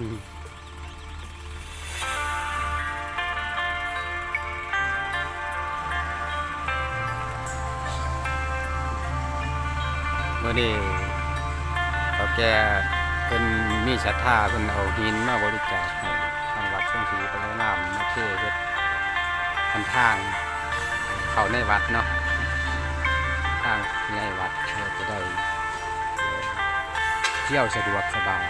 มเมื่อนี้เขาแกเป็นมีศรัทธาเพิ่นเอาดินมาบริจาคให้ทางวัดช่วงทีพระนามมาเทเฮ็ดทันทางเข้าในวัดเนาะทางในวัดเราจะได้เที่ยวสะดวกสบาย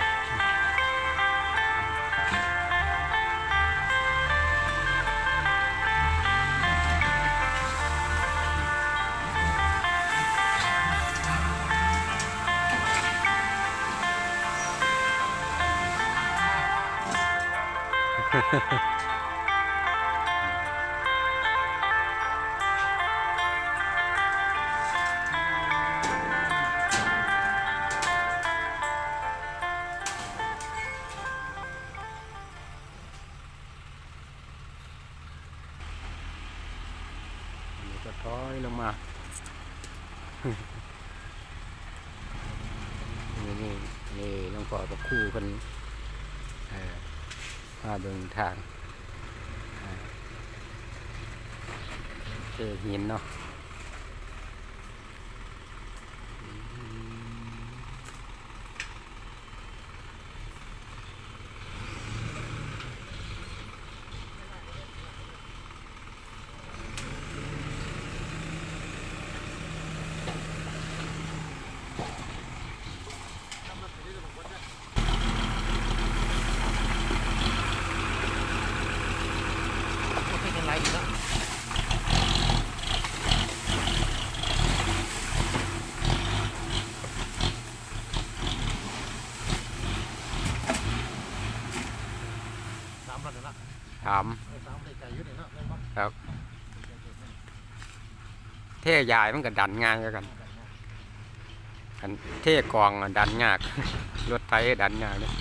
ก็ถอยลงมานี่นี่นี่หลวงพ่อกับคู่กันเอ่อ มาเบิ่งทางเอ่อเจอหินเนาะอืม ถามเท่ยายมันก็ดันง่ายแล้วกันคันเท่กองอะดันยากรถไถดันยากเลย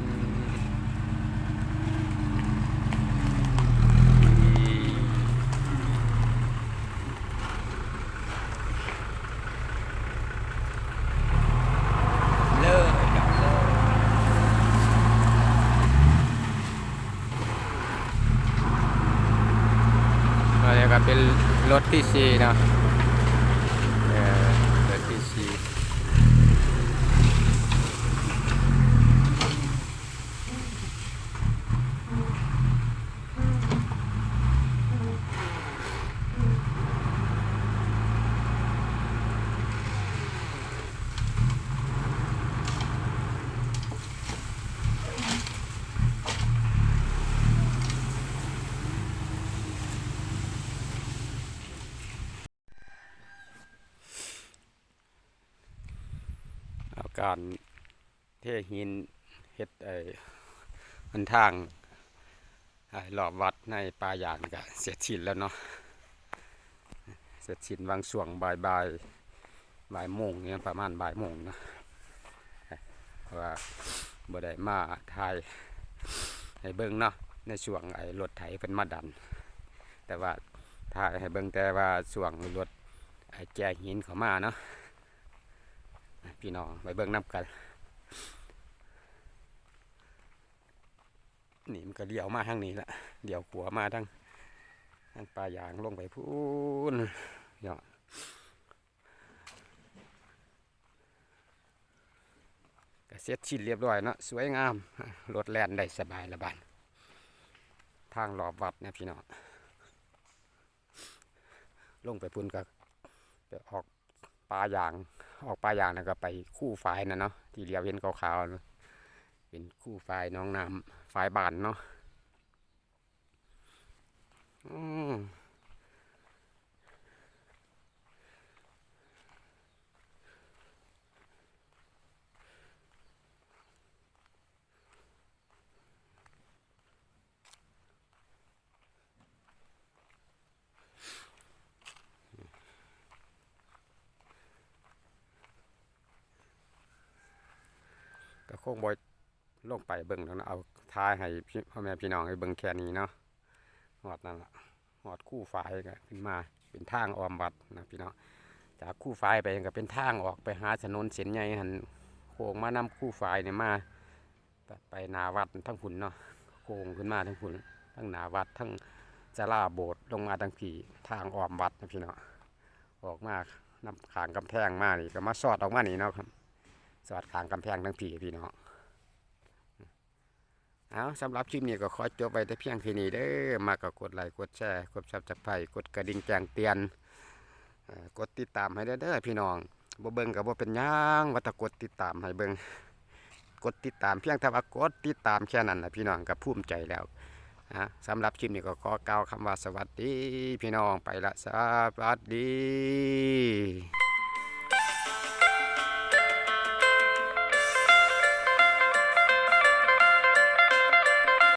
อืมเลิกกับเลิกอันนี้ ก็เป็นรถที่สี่เนาะเออรถที่สี่เอา การเทหินเฮ็ดไอ้มันทางไอ้รอบวัดในป่าหยางก็เสร็จสิ้นแล้วเนาะเสร็จสิ้นบางช่วงบ่ายบ่ายบ่ายโมงเนี่ยประมาณบ่ายโมงเนาะเพราะว่าบ่ได้มาถ่ายให้เบิ่งเนาะในช่วงไอ้รถไถเป็นมาดัน แต่ว่าถ่ายให้เบิ่งแต่ว่าช่วงรถไอ้แจหินเขามาเนาะ พี่น้องไปเบิ่งน้ำกัน นี่มันก็เลี้ยวมาทางนี้ละเดี๋ยวขัวมาทางทางปลายางลงไปพูนเนาะก็เสร็จชิ้นเรียบร้อยเนาะสวยงามรถแล่นได้สบายละบานทางรอบวัดเนี่ยพี่น้องลงไปพุ่นก็ไปออก ปลายางออกปลายางแล้วก็ไปคู่ฝายนะเนาะที่เรียวเห็นขาวๆเป็นคู่ฝายน้องน้ำฝายบานเนาะอืมก็ คงบอยลงไปเบิ่งแล้วนะเอาท้ายให้พ่อแม่พี่น้องให้เบิ่งแค่นี้เนาะหอดนั่นละหอดคู่ฝายก็ขึ้นมาเป็นทางออมวัดนะพี่น้องจากคู่ฝายไปก็เป็นทางออกไปหาถนนเส้นใหญ่หันโค้งมานำคู่ฝายเนี่ยมาตัดไปหนาวัดทั้งพุ่นเนาะโค้งขึ้นมาทั้งพุ่นทั้งหนาวัดทั้งจาราโบสถ์ลงมาทั้งผีทางออมวัดนะพี่เนาะออกมานำขางกำแพงมานี่ก็มาสอดออกมานี่เนาะครับ สอดขางกำแพงทั้งผีพี่เนาะเอาสำหรับคลิปนี้ก็ขอจบไปแต่เพียงแค่นี้เด้อมาก็กดไลค์กดแชร์กดซับสไครต์กดกระดิ่งแจ้งเตือนกดติดตามให้เด้เด้อพี่น้องบ่เบิ่งก็บ่เป็นยังว่าตะกดติดตามให้เบิ่งกดติดตามเพียงแต่ว่ากดติดตามแค่นั้นนะพี่น้องก็ภูมิใจแล้วนะสำหรับคลิปนี้ก็ขอกล่าวคำว่าสวัสดี พี่น้องไปละสวัสดี